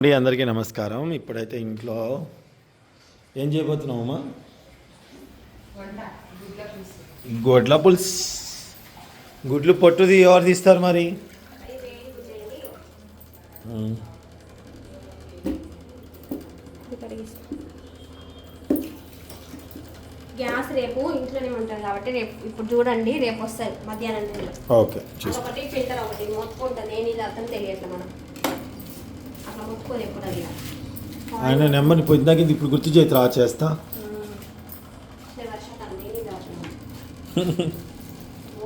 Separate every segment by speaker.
Speaker 1: అండి అందరికీ నమస్కారం. ఇప్పుడైతే ఇంట్లో ఏం చేయబోతున్నావమ్మా గొడ్ల పులుసు. గుడ్లు పొట్టుది ఎవరు తీస్తారు మరి.
Speaker 2: గ్యాస్ రేపు ఇంట్లోనే ఉంటాం కాబట్టి రేపు ఇప్పుడు చూడండి రేపు వస్తాయి మధ్యాహ్నం
Speaker 1: ఓకే
Speaker 2: ఒకటి ఫిల్టర్ ఒకటి మొత్తుకుంటుంది నేను ఇది అర్థం తెలియట్లే మనం ఎప్పుడు అది
Speaker 1: ఆయన నెంబర్ని పొద్దుదాకా ఇప్పుడు గుర్తు చేతి రా చేస్తా.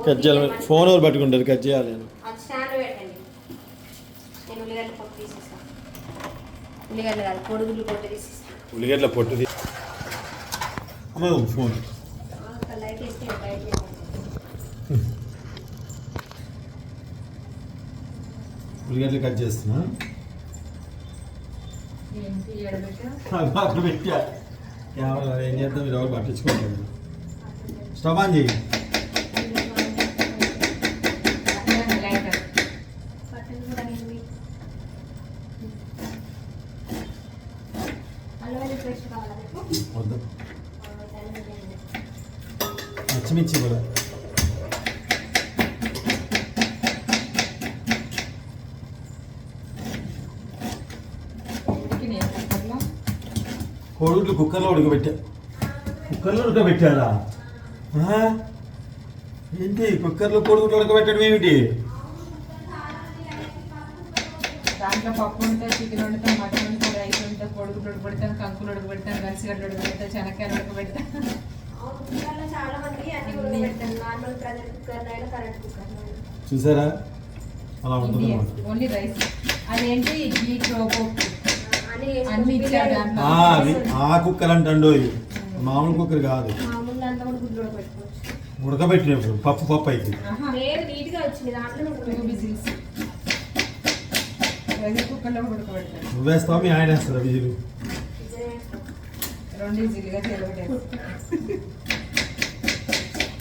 Speaker 1: కట్ చేయాలి. ఫోన్ ఎవరు పట్టుకుంటారు? కట్ చేయాలి
Speaker 2: నేను. ఉల్లిగడ్డ పప్పు తీసేస్తాను ఉల్లిగడ్డ కాదు పొడుగులు కొట్టి తీసేస్తాను
Speaker 1: ఉల్లిగడ్డ పొట్టుది అమ్మ ఫోన్. ఉల్లిగడ్డలు కట్ చేస్తున్నా. అక్కడ పెట్టా. కెమెరా ఏం చేద్దాం? మీరు ఎవరు పట్టించుకోలేదు. స్టవ్ ఆన్
Speaker 3: లైటర్
Speaker 2: బట్టలు కూడా నేను అల్లం పేస్ట్ కావాలా మీకు
Speaker 1: వద్దు పచ్చిమిర్చి కూడా
Speaker 3: ఉడికినాయి కుక్కర్లో
Speaker 1: కోడిగుడ్లు కుక్కర్లో ఉడకబెట్టా. కుక్కర్లో ఉడకబెట్టారా ఆ? ఏంటి కుక్కర్లో కోడిగుడ్లు ఉడకబెట్టడం ఏమిటి?
Speaker 3: దాంట్లో పప్పు ఉంటుంది చికెన్ వండుతాం మటన్ ఉంటుంది రైస్ కంకులు ఉడకబెడతాం శనక్కాయలు ఉడకబెడతాం
Speaker 1: చూసారా? అలా ఉంటుంది.
Speaker 3: Only rice. అదేంటి? గీ క్రోపో
Speaker 1: ఆ, కుక్కర్ అంటండు మామూలు కుక్కర్ కాదు. ఉడకబెట్టినప్పుడు పప్పు పప్పు అయితే. నువ్వేస్తావా? మీ ఆయన వేస్తారా విజులు?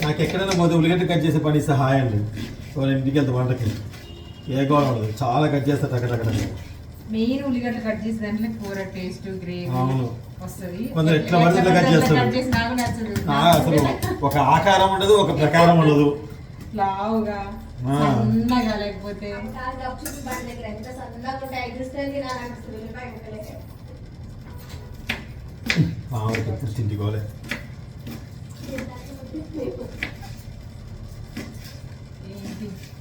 Speaker 1: నాకు ఎక్కడైనా పోతే ఉల్లిగడ్డ కట్ చేసే పని సహాయం లేదు. సో నేను ఇంటికి వెళ్తా వంటకి. ఏ గోడ ఉండదు. చాలా కట్ చేస్తా టక్కటక్కడ
Speaker 3: మెయిన్ ఉల్లిగడ్డ కట్ చేసి దాంట్లో కూర టేస్ట్ గ్రేవీ
Speaker 1: అవును.
Speaker 3: వస్తుంది.
Speaker 1: కొందరు ఎట్లా పడితే అట్లా కట్ చేస్తారు.
Speaker 3: కట్ చేసి నాకు నచ్చదు.
Speaker 1: అసలు ఒక ఆకారం ఉండదు ఒక ప్రకారం ఉండదు.
Speaker 3: లావుగా. సన్నగా లేకపోతే.
Speaker 1: తింటికోలే.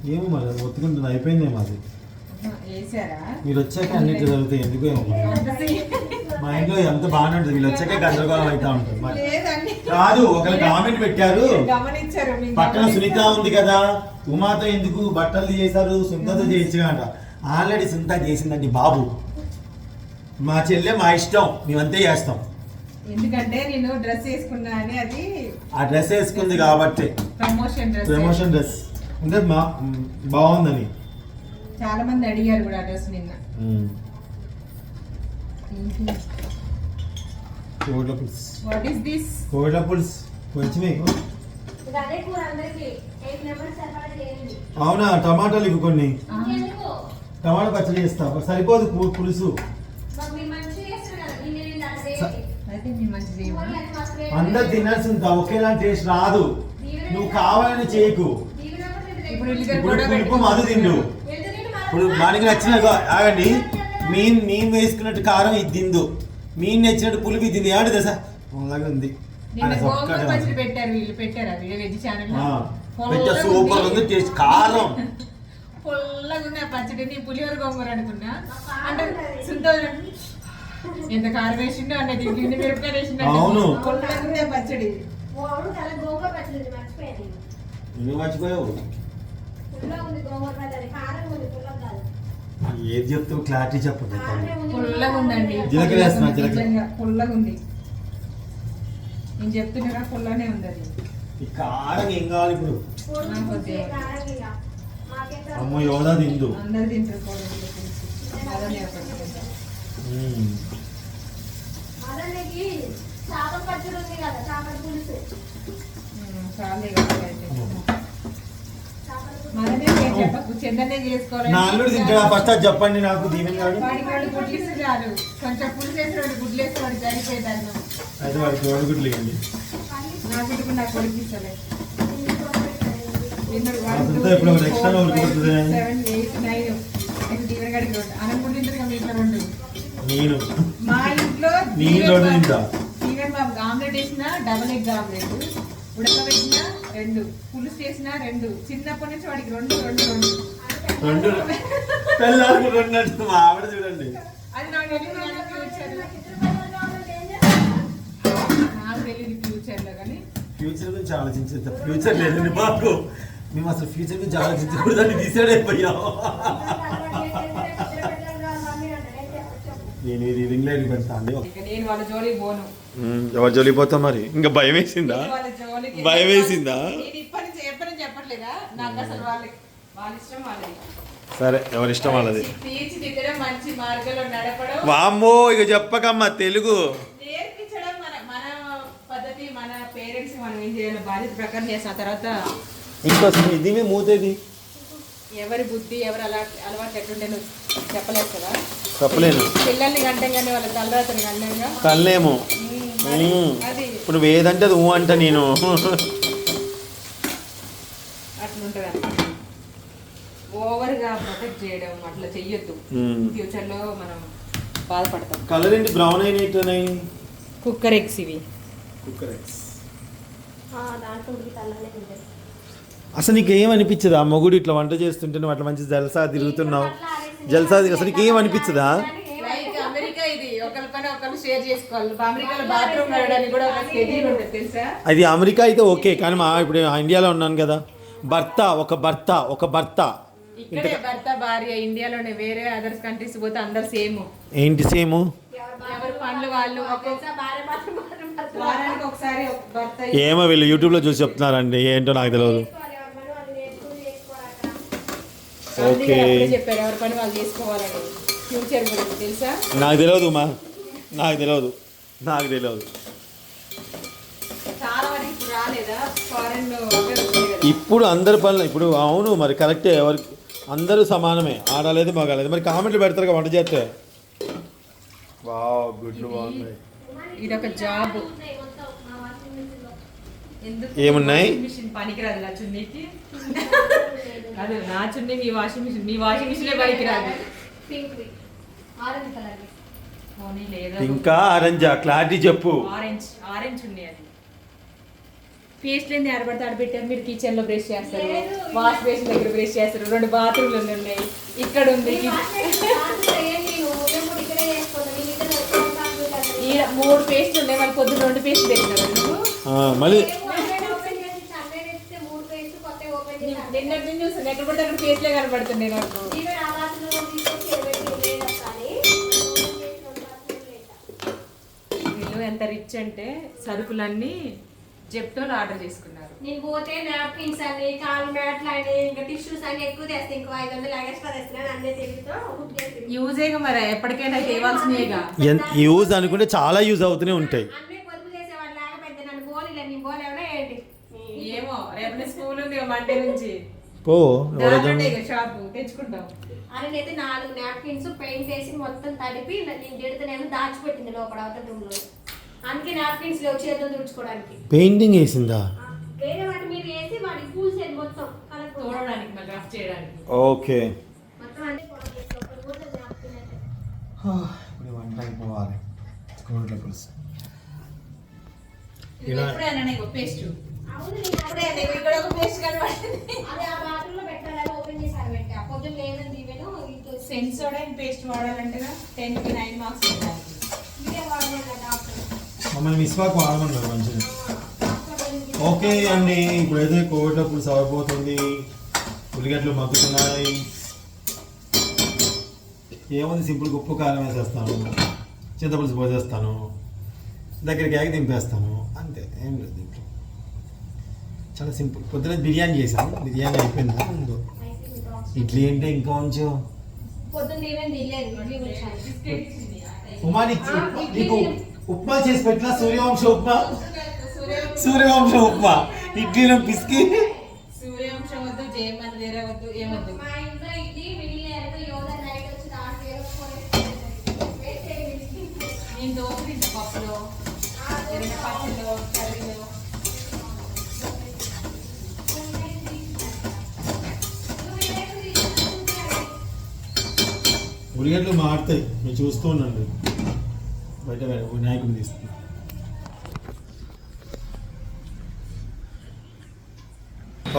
Speaker 1: ఏమో మరి ఒత్తుకుంటుంది అయిపోయిందేమో అది. మీరు వచ్చాక అన్నిటి జరుగుతాయి. ఎందుకు మరి. మా ఇంట్లో ఎంత బాగానే ఉంటుంది. వీళ్ళు వచ్చాక గందరగోళం అవుతా ఉంటుంది. మరి కాదు ఒకరు కామెంట్ పెట్టారు. పక్కన సునీత ఉంది కదా. ఉమాతో ఎందుకు బట్టలు చేశారు సునీతతో చేయొచ్చు అంట ఆల్రెడీ సునీత చేసిందండి బాబు. మా చెల్లె మా ఇష్టం. మేమంతే చేస్తాం.
Speaker 3: ఎందుకంటే నేను డ్రెస్ వేసుకున్నా అని అది
Speaker 1: ఆ డ్రెస్ వేసుకుంది కాబట్టి.
Speaker 3: Promotion dress.
Speaker 1: Promotion dress. అంటే మా బాగుందని.
Speaker 3: చాలా మంది అడిగారు కూడా ఆ డ్రెస్ నిన్న
Speaker 1: పులుసు.
Speaker 3: వాట్ ఈస్ దిస్
Speaker 1: కోట్ల పులుసు. కొంచెం మీకు అవునా? టమాటాలు ఇవి కొన్ని. టమాటా పచ్చడి చేస్తా. సరిపోదు పులుసు. అందరు తినాల్సింది ఒకేలా టేస్ట్ రాదు. నువ్వు కావాలని చేయకు.
Speaker 3: ఇప్పుడు
Speaker 1: పులుపు మధు తిండు. ఇప్పుడు మనకి నచ్చిన ఆగండి. మీన్ నేను వేసుకున్నట్టు కారం ఇది తిందు. మీన్ నచ్చినట్టు పులుపు ఇది తింది. ఏమంటే దశ అలాగే ఉంది. సూపర్ ఉంది. టేస్ట్ కారం.
Speaker 3: పుల్లగా ఉంది ఆ పచ్చడి నీ పులిహోర గోంగూర అనుకున్నా. అంటే ఎంత కారం వేసిండో అన్న దీనికి ఇన్ని మిరపకాయలు వేసిండో
Speaker 1: అవును.
Speaker 3: పుల్లగా పచ్చడి.
Speaker 2: గోంగూర మర్చిపోయాను.
Speaker 1: మర్చిపోయావు? ఏది చెప్తావు క్లారిటీ
Speaker 3: ఉందండి.
Speaker 1: జీలకర్ర వేస్తున్నా, జీలకర్ర.
Speaker 3: పుల్లగా ఉంది. నేను చెప్తున్నా పుల్లనే ఉంది అది
Speaker 1: ఈ కారం ఏం కావాలి ఇప్పుడు. అమ్మ యోదా తిందు?
Speaker 2: చేపల పచ్చడి ఉంది కదా చేపల పులుసు.
Speaker 3: చాలే కదా అయితే
Speaker 1: అమ్మ.
Speaker 2: చేపల పులుసు
Speaker 3: మనమే చెప్పకు చందనే చేసుకోవాలి
Speaker 1: నా అల్లుడు తింటాడా. ఫస్ట్ అది చెప్పండి నాకు దీవెన్ గారు
Speaker 3: వాడికి వాడు గుడ్లు
Speaker 1: ఇవ్వండి. ఇప్పుడు ఒకటి extra ఒకటి కొడుతుంది.
Speaker 3: సెవెన్ ఎయిట్ నైన్ నేను దీవెన గడికి రెండు అనుకుంటే ఇంతగా మీకు రెండు.
Speaker 1: నేను.
Speaker 3: మా ఇంట్లో
Speaker 1: నీ
Speaker 3: దీవెన
Speaker 1: రెండు
Speaker 3: బాబు-
Speaker 1: తింటా.
Speaker 3: దీవెన బాబు ఆమ్లెట్ వేసిన డబల్ ఎగ్ ఆమ్లెట్. ఉడకబెట్టిన రెండు. పులుసు చేసిన రెండు. చిన్నప్పటి నుంచి వాడికి రెండు రెండు రెండు.
Speaker 1: రెండు. పిల్లలకు రెండు అంటే మా ఆవిడ చూడండి.
Speaker 3: అది నాకు తెలియదు కానీ ఫ్యూచర్ నాకు తెలియదు ఫ్యూచర్లో కానీ.
Speaker 1: ఫ్యూచర్ గురించి ఆలోచించేది ఫ్యూచర్ లేదండి మాకు మేము అసలు ఫ్యూచర్ గురించి ఆలోచించకూడదని డిసైడ్ అయిపోయాం నేను ఇది రింగ్ లైట్ పెడతా అండి.
Speaker 3: నేను వాళ్ళ జోలికి పోను.
Speaker 1: ఎవరు జొలిపోతాం మరి? ఇంకా భయం వేసిందా?
Speaker 3: వాళ్ళ
Speaker 1: భయం వేసిందా?
Speaker 3: నేను ఇప్పటి నుంచి ఎప్పటి నుంచి చెప్పట్లేదా? నాకు అసలు వాళ్ళకి వాళ్ళ ఇష్టం వాళ్ళది
Speaker 1: సరే ఎవరి ఇష్టం వాళ్ళది?
Speaker 3: నడపడం.
Speaker 1: వామ్మో ఇక చెప్పకమ్మా తెలుగు. ఇంకా ఇది మూతేది?
Speaker 3: ఎవరి బుద్ధి ఎవరు అలా అలవాటు చెప్పలేవు కదా?
Speaker 1: చెప్పలేను.
Speaker 3: పిల్లల్ని వాళ్ళ తలరాతని గంటంగా
Speaker 1: కళ్ళేమో ఇప్పుడు ఏదంటే అది ఊ అంట నేను.
Speaker 3: ఓవర్గా ప్రొటెక్ట్ చేయడం అట్లా చెయ్యొద్దు. మనం బాధపడతాం.
Speaker 1: కలర్ ఏంటి? బ్రౌన్ అయినట్టున్నాయి
Speaker 3: కుక్కర్ ఎగ్స్ ఇవి.
Speaker 1: కుక్కర్ ఎగ్స్ అసలు నీకు ఏం అనిపించదా మొగుడు ఇట్లా వంట చేస్తుంటే నువ్వు అట్లా మంచి జల్సా తిరుగుతున్నావు? జల్సా అసలు నీకు ఏం అనిపించదా
Speaker 3: ఇది ఒకరి పని ఒకరు షేర్ చేసుకోవాలి. అమెరికాలో బాత్రూమ్ వెళ్ళడానికి కూడా ఒక షెడ్యూల్ ఉంటుంది తెలుసా?
Speaker 1: అది అమెరికా అయితే ఓకే కానీ మా ఇప్పుడు ఇండియాలో ఉన్నాను కదా. భర్త ఒక భర్త ఒక భర్త.
Speaker 3: ఇక్కడే భర్త భార్య ఇండియాలోనే వేరే అదర్స్ కంట్రీస్ పోతే అందరు సేమ్
Speaker 1: ఏంటి సేము
Speaker 3: ఎవరి పనులు వాళ్ళు ఒక్కొక్క
Speaker 2: భార్య మాత్రం మాత్రం భర్త
Speaker 3: వారానికి ఒకసారి ఒక భర్త
Speaker 1: ఏమో వీళ్ళు యూట్యూబ్లో చూసి చెప్తున్నారండి ఏంటో నాకు తెలియదు ఓకే.
Speaker 3: చెప్పారు ఎవరి పని వాళ్ళు చేసుకోవాలని. ఫ్యూచర్ గురించి తెలుసా?
Speaker 1: నాకు తెలియదు మా. నాకు తెలియదు నాకు తెలియదు
Speaker 3: ఇప్పుడు
Speaker 1: అందరి పనులు ఇప్పుడు అవును మరి కరెక్టే ఎవరికి అందరూ సమానమే. ఆడలేదు మగాలేదు. మరి కామెంట్లు పెడతారు కదా వంట చేస్తే. వావ్ గుడ్లు బాగున్నాయి
Speaker 3: ఇది ఒక జాబ్.
Speaker 1: ఏమున్నాయి?
Speaker 3: వాషింగ్ మిషన్ పనికిరాదు నా చున్నీకి? కాదు నా చున్నీ మీ వాషింగ్ మిషన్ మీ వాషింగ్ మిషనే పనికిరాదు.
Speaker 2: పింక్ ఆరెంజ్ కలర్
Speaker 3: పోనీ లేదా
Speaker 1: ఇంకా ఆరెంజా క్లారిటీ చెప్పు.
Speaker 3: ఆరెంజ్ ఆరెంజ్ చున్నీ అది. పేస్ట్ లేని ఆడబడితే ఆడబెట్టారు. మీరు కిచెన్లో బ్రష్ చేస్తారు. వాష్ బేసిన్ దగ్గర బ్రష్ చేస్తారు. రెండు బాత్రూమ్లు ఉన్నాయి ఇక్కడ ఉంది. మూడు పేస్ట్ ఉన్నాయి. వాళ్ళు పొద్దున్న రెండు పేస్ట్
Speaker 1: ఆ, మళ్ళీ
Speaker 2: ఓపెన్ చేసి సండే తెస్తే మూడు పేస్ట్ కొత్త ఓపెన్ చేసి
Speaker 3: నిన్నటి నుంచి చూస్తాను ఎక్కడ పడితే అక్కడ పేస్ట్లే కనబడుతున్నాయి నాకు
Speaker 2: ఇవే ఆ బాత్రూంలో తీసుకొచ్చి ఎరబెట్టి వేసేస్తాను
Speaker 3: వీళ్ళు ఎంత రిచ్ అంటే సరుకులన్నీ జెప్టోలో ఆర్డర్ చేసుకున్నారు.
Speaker 2: నేను పోతే నాప్కిన్స్ అని కాలు మ్యాట్లు అని ఇంకా టిష్యూస్ అని ఎక్కువ తెస్తాను ఇంకో ఐదు వందలు ఎక్స్ట్రా తెస్తున్నాను అన్నీ తిరుగుతూ చేసి
Speaker 3: యూజేగా మరి? ఎప్పటికైనా తేవాల్సినవిగా
Speaker 1: యూజ్ అనుకుంటే చాలా యూజ్ అవుతూనే ఉంటాయి.
Speaker 2: అన్నీ పొదుపు చేసేవాళ్ళు లాగా పెద్ద నన్ను బోలీలే నీ బోలేవనా ఏంటి?
Speaker 3: ఏమో రేపు స్కూల్ ఉంది మండే నుంచి.
Speaker 1: పో
Speaker 3: షాపు తెచ్చుకుంటాం.
Speaker 2: అని అయితే నాలుగు నాప్కిన్స్ పెయింట్ వేసి మొత్తం తడిపి నేను తిడుతున్నాను దాచిపెట్టింది లోపల అవతల రూమ్లో అందుకే నాప్కిన్స్ లేవు చేతులు తుడుచుకోవడానికి.
Speaker 1: పెయింటింగ్ వేసిందా?
Speaker 2: వేరే వాటి మీరు వేసి వాడికి పూల్ సెట్ మొత్తం కలర్
Speaker 3: తోడడానికి మళ్ళీ రఫ్ చేయడానికి.
Speaker 1: ఓకే.
Speaker 2: మొత్తం అంటే.
Speaker 1: ఇప్పుడు వంట అయిపోవాలి. కోట్ల పులుసు.
Speaker 3: ఇది ఎప్పుడైనా పేస్ట్
Speaker 2: అవును నేను
Speaker 3: ఇప్పుడే
Speaker 2: అప్పుడే
Speaker 3: నీకు ఇక్కడ ఒక పేస్ట్ కనబడింది.
Speaker 2: అదే ఆ బాత్రూమ్లో పెట్టాలని ఓపెన్ చేశారు పెట్టా పొద్దున్న లేదని దీవెను
Speaker 3: సెన్సోడైన్ పేస్ట్ వాడాలంటేగా టెన్కి నైన్ మార్క్స్ పెట్టాలి.
Speaker 2: ఇదే వాడలేదు డాక్టర్
Speaker 1: మమ్మల్ని మిస్వాక్ వాడమన్నారు మంచిగా
Speaker 2: డాక్టర్ ఏంటి?
Speaker 1: ఓకే అండి ఇప్పుడైతే కోవిడ్ పులుసు అవైపోతుంది ఉల్లిగడ్డలు మగ్గుతున్నాయి. ఏముంది సింపుల్ ఉప్పు కారం వేసేస్తాను. చింతపులుసు పోసేస్తాను. దగ్గరికి ఆగి దింపేస్తాను. అంతే ఏం లేదు దీంట్లో. చాలా సింపుల్. పొద్దున బిర్యానీ చేశాను. బిర్యానీ అయిపోయిందా?
Speaker 2: డాక్టర్.
Speaker 1: ఇడ్లీ అంటే ఇంకా కొంచెం. ఉమా నీకు ఉప్మా చేసి పెట్టిన సూర్యవంశ ఉప్మా. సూర్యవంశ ఉప్మా. ఇడ్లీ పిసికి.
Speaker 3: సూర్యవంశం
Speaker 1: ఉరిగట్లు మారుతాయి మీరు చూస్తూ ఉండండి. బయట వినాయకుడిని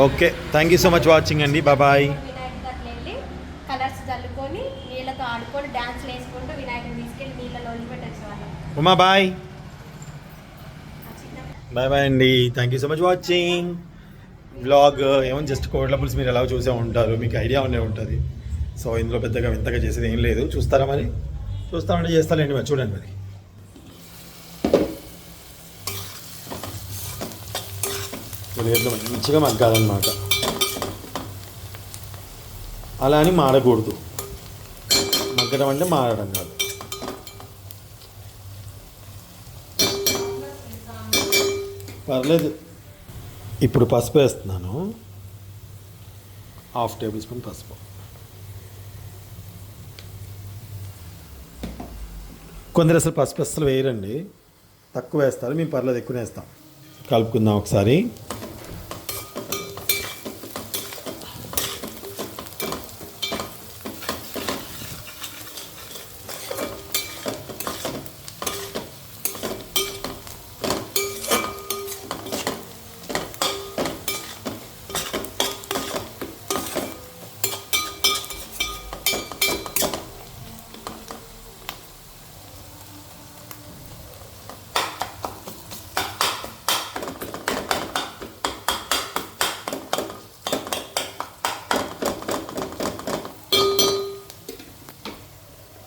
Speaker 1: okay thank you so much watching అండి బాయ్
Speaker 2: వినాయకుడు అట్లా వెళ్ళి కలర్స్ చల్లుకొని నీళ్ళతో ఆడుకొని డాన్స్లు వేసుకుంటూ వినాయకుడిని తీసుకెళ్ళి నీళ్ళలో వదిలిపెట్టచ్చు వాళ్ళు
Speaker 1: ఉమా బాయ్ బాయ్ బాయ్ అండి thank you so much watching blog ఏమో జస్ట్ కోట్ల పులుసు మీరు ఎలా చూసే ఉంటారు మీకు ఐడియా ఉండే ఉంటుంది. సో ఇందులో పెద్దగా వింతగా చేసేది ఏం లేదు. చూస్తారా మరి? చూస్తామంటే చేస్తారండి మరి చూడండి మరి. ఉల్లిగడ్డలు మంచిగా మగ్గాలన్నమాట. అలా అని మాడకూడదు. మగ్గడం అంటే మాడడం కాదు. పర్లేదు. ఇప్పుడు పసుపు వేస్తున్నాను. హాఫ్ టేబుల్ స్పూన్ పసుపు. కొందరు అసలు పసుపు అసలు వేయరండి. తక్కువ వేస్తారు. మేము పర్లేదు ఎక్కువ వేస్తాం. కలుపుకుందాం ఒకసారి.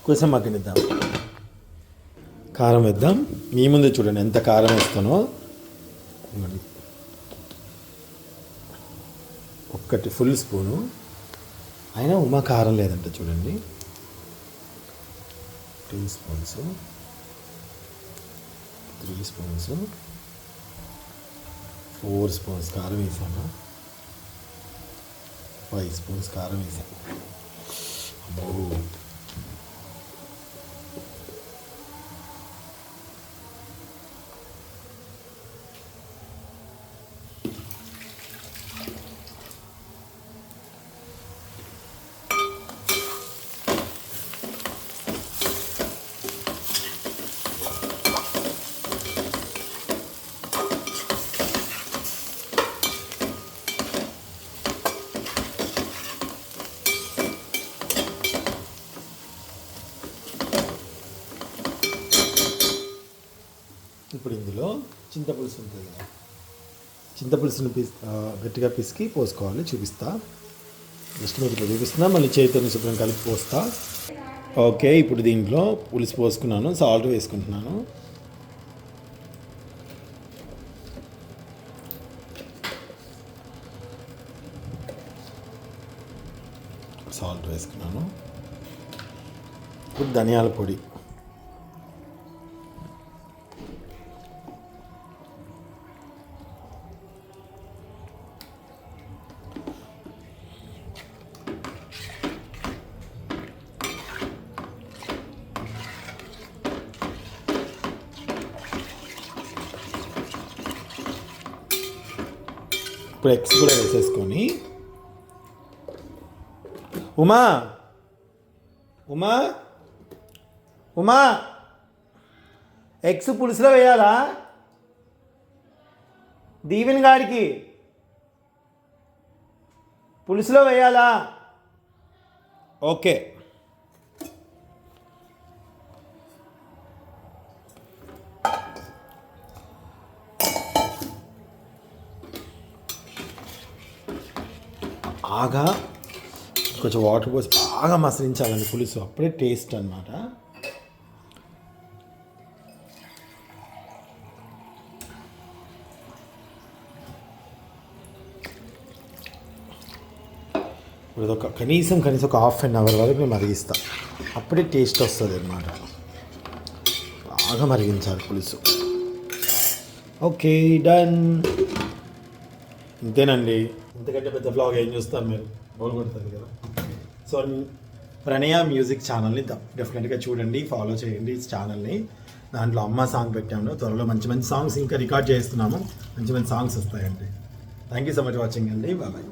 Speaker 1: కొంచెం మగ్గనిద్దాం కారం వేద్దాం. మీ ముందే చూడండి ఎంత కారం వేస్తానో. ఒక్కటి ఫుల్ స్పూను. అయినా ఉమా కారం లేదంట చూడండి. Two spoons three spoons four spoons కారం వేసాను? ఫైవ్ స్పూన్స్ కారం వేసాను? అబ్బో ఇప్పుడు ఇందులో చింతపులుసు ఉంటుంది కదా చింతపులుసుని గట్టిగా పిసికి పోసుకోవాలి చూపిస్తా. జస్ట్ మీకు ఇప్పుడు చూపిస్తున్నా మళ్ళీ చేతితో శుభ్రం కలిపి పోస్తా. ఓకే ఇప్పుడు దీంట్లో పులుసు పోసుకున్నాను సాల్ట్ వేసుకుంటున్నాను. సాల్ట్ వేసుకున్నాను. ఇప్పుడు ధనియాల పొడి. ఇప్పుడు ఎగ్స్ కూడా వేసేసుకొని. ఉమా! ఉమా! ఉమా! ఎగ్స్ పులుసులో వేయాలా? దీవెన్ గారికి. పులుసులో వేయాలా? ఓకే. బాగా కొంచెం వాటర్ పోసి బాగా మసలించాలండి పులుసు. అప్పుడే టేస్ట్ అనమాట ఇప్పుడు ఒక కనీసం కనీసం ఒక హాఫ్ అన్ అవర్ వరకు మేము మరిగిస్తాం. అప్పుడే టేస్ట్ వస్తుంది అన్నమాట. బాగా మరిగించాలి పులుసు. ఓకే డన్ ఇంతేనండి. ఇంతకంటే పెద్ద బ్లాగ్ ఏం చూస్తారు మీరు? బోల్ కొడుతుంది కదా. సో ప్రణయ మ్యూజిక్ ఛానల్ని డెఫినెట్గా చూడండి ఫాలో చేయండి ఈ ఛానల్ని. దాంట్లో అమ్మ సాంగ్ పెట్టాము. త్వరలో మంచి మంచి సాంగ్స్ ఇంకా రికార్డ్ చేస్తున్నాము. మంచి మంచి సాంగ్స్ వస్తాయండి. Thank you so much watching అండి. బాబాయ్